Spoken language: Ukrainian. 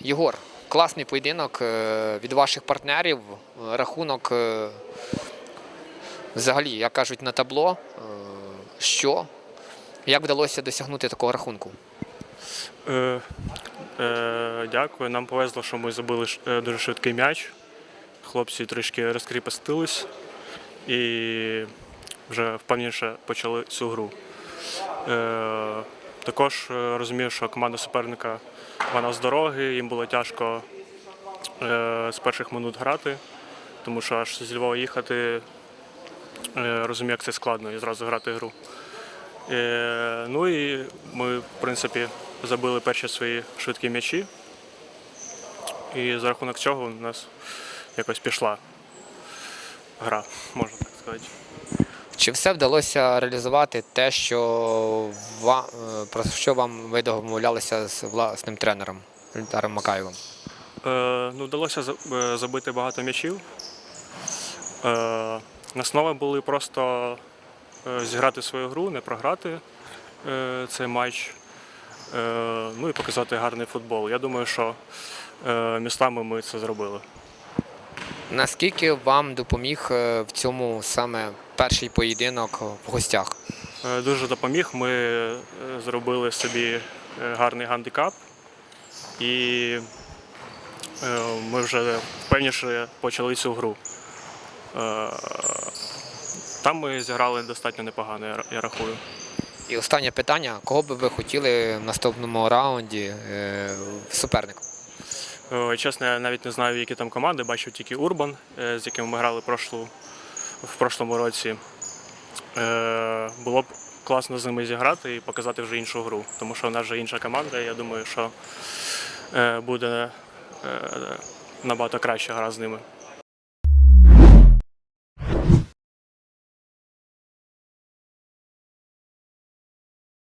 Єгор, класний поєдинок е, від ваших партнерів. Е, Рахунок е, взагалі, як кажуть, на табло. Що? Як вдалося досягнути такого рахунку? Е, е, дякую. Нам повезло, що ми забили дуже швидкий м'яч. Хлопці трішки розкріпостились і вже впевненіше почали цю гру. Е, також е, розумію, що команда суперника вона з дороги, їм було тяжко е, з перших минут грати, тому що аж зі Львова їхати, е, розумію, як це складно і зразу грати гру. Ну і ми, в принципі, забили перші свої швидкі м'ячі. І за рахунок цього у нас якось пішла гра, можна так сказати. Чи все вдалося реалізувати те, що ва- е, про що вам ви домовлялися з власним тренером Ільдаром Макаєвим? Е, ну, вдалося е, забити багато м'ячів. Е, основи були просто е, зіграти свою гру, не програти е, цей матч. Е, ну і показати гарний футбол. Я думаю, що е, містами ми це зробили. Наскільки вам допоміг в цьому саме перший поєдинок в гостях? Е, Дуже допоміг. Ми е, зробили собі е, гарний гандикап і ми вже впевніше почали цю гру. Там ми зіграли достатньо непогано, я рахую. І останнє питання: кого би ви хотіли в наступному раунді суперник? Чесно, я навіть не знаю, які там команди. Бачив тільки Урбан, з яким ми грали прошлу, в прошлому році. Е, Було б класно з ними зіграти і показати вже іншу гру, тому що в нас вже інша команда. і Я думаю, що е, буде е, набагато краща гра з ними.